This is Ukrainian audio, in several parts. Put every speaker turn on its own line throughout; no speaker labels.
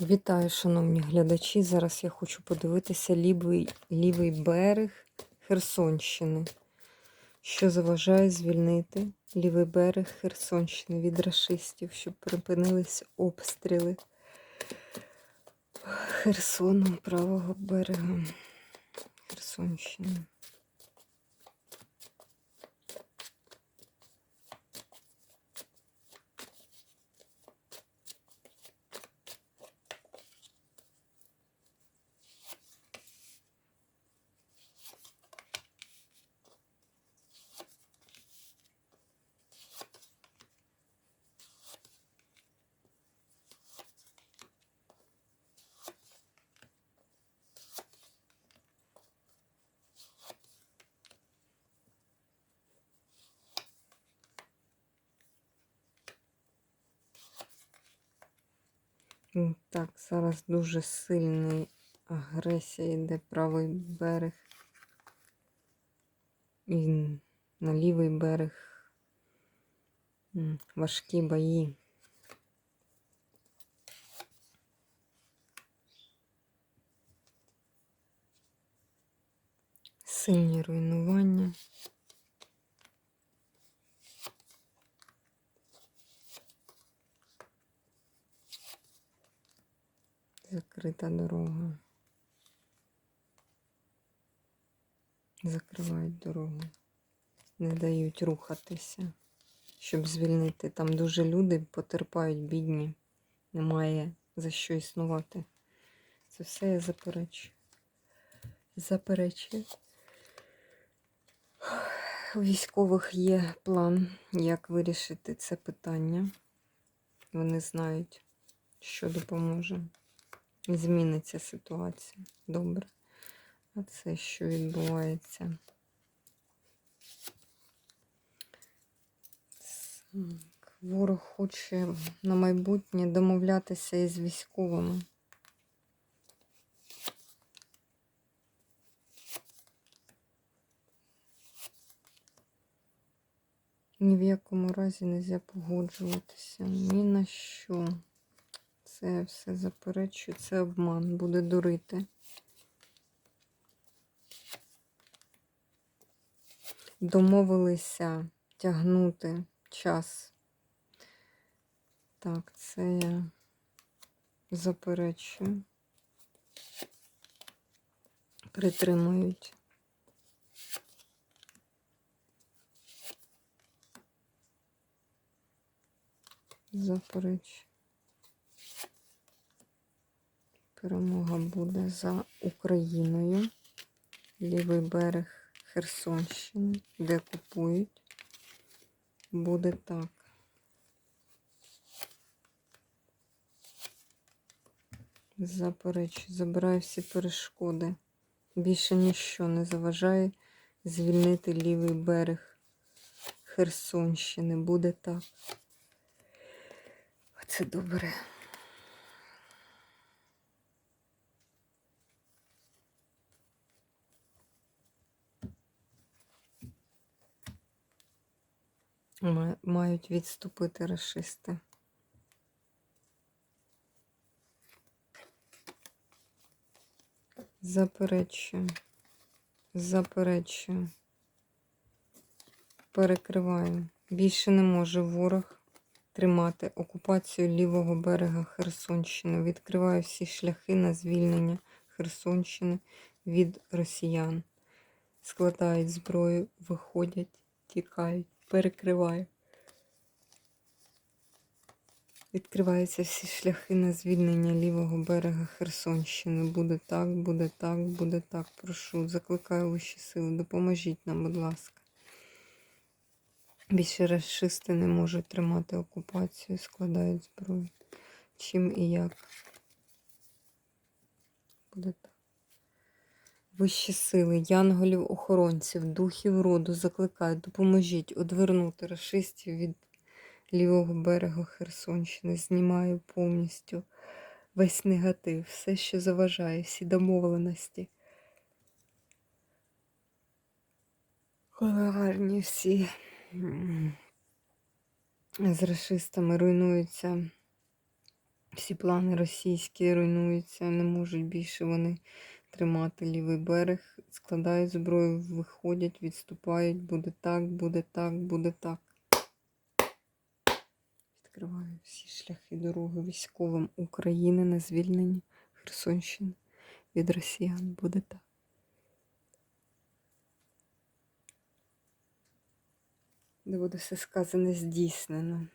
Вітаю, шановні глядачі. Зараз я хочу подивитися лівий, лівий берег Херсонщини. Що заважає звільнити лівий берег Херсонщини від рашистів, щоб припинились обстріли Херсону, правого берега Херсонщини. Так, зараз дуже сильна агресія йде правий берег. І на лівий берег важкі бої. Сильні руйнування. Закрита дорога. Закривають дорогу. Не дають рухатися, щоб звільнити. Там дуже люди потерпають, бідні. Немає за що існувати. Це все я заперечую. Заперечую. У військових є план, як вирішити це питання. Вони знають, що допоможе. Зміниться ситуація. Добре. А це що відбувається? Так, Ворог хоче на майбутнє домовлятися із військовими. Ні в якому разі не можна погоджуватися. Ні на що. Це я все заперечую, це обман, буде дурити. Домовилися тягнути час. Так, це я заперечую. Притримують. Заперечую. Перемога буде за Україною. Лівий берег Херсонщини, де купують. Буде так. Заперечую, забираю всі перешкоди. Більше ніщо не заважає звільнити лівий берег Херсонщини. Буде так. Це добре. Мають відступити расисти. Заперечую. Заперечую. Перекриваю. Більше не може ворог тримати окупацію лівого берега Херсонщини. Відкриваю всі шляхи на звільнення Херсонщини від росіян. Складають зброю, виходять, тікають, перекриваю. Відкриваються всі шляхи на звільнення лівого берега Херсонщини. Буде так, буде так, буде так. Прошу, закликаю вищі сили. Допоможіть нам, будь ласка. Більше расисти не можуть тримати окупацію, складають зброю. Чим і як. Буде так. Вищі сили, янголів, охоронців, духів роду закликають, допоможіть одвернути расистів від лівого берега Херсонщини. Знімаю повністю весь негатив, все, що заважає, всі домовленості. Гарні всі з расистами руйнуються Всі плани російські руйнуються, не можуть більше вони тримати лівий берег, складають зброю, виходять, відступають. Буде так, буде так, буде так. Відкриваю всі шляхи дороги військовим України на звільнення Херсонщини від росіян. Буде так. Де буде все сказане здійснено.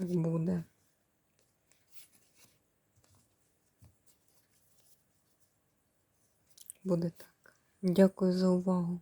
Так буде. Буде так. Дякую за увагу.